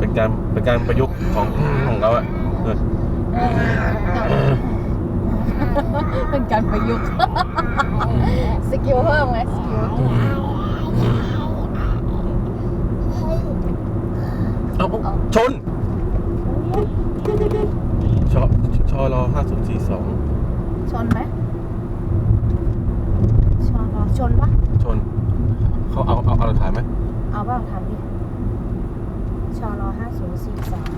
เป็นการเป็นการประยุกต์ของของเราอะเออเป็นการประยุกต์สกิลเพิ่มไงสกิลเอาชนชอชอรอห้าศูนย์สี่สองชนไหมชนเหรอชนปะชนเขาเอาเอาเอาหลักฐานไหมเอาบ้างทำดิชรห้าศูนย์สี่สอง ชรห้าศูนย์สี่สอง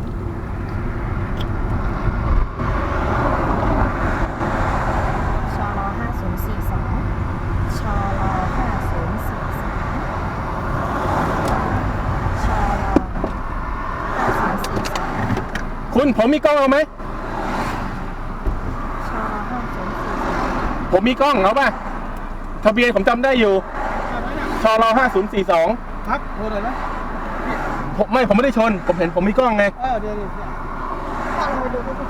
ชรห้าศูนย์สี่สองชรห้าศูนย์สี่สองคุณผมมีกล้องเอาไหมชรห้าศูนย์สี่สองผมมีกล้องเอาป่ะ ทะเบียนผมจำได้อยู่ชอรอห้าศูนย์สี่สอง ครับโทรเลยนะ ผมไม่ผมไม่ได้ชน ผมเห็นผมมีกล้องไง เออเดี๋ยวเดี๋ยวเดี๋ยวฟังไปดูดิ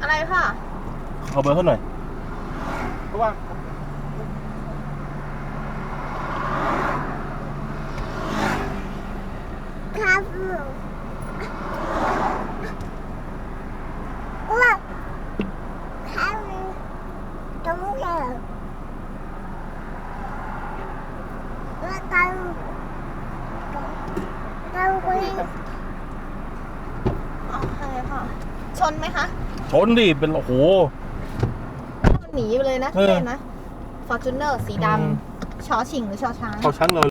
อะไรค่ะ เอาเบอร์เขาหน่อยเพราะว่าครับว่าครับตรงนี้แล้วกันกันคุยอ๋ออะไรค่ะ ชนไหมคะ ชนดิเป็นโอ้โหมัน หนีไปเลยนะเออเท่นะฟอร์จูเนอร์สีดอืมำชอชิงหรือชอช้างเขาชั้นเลย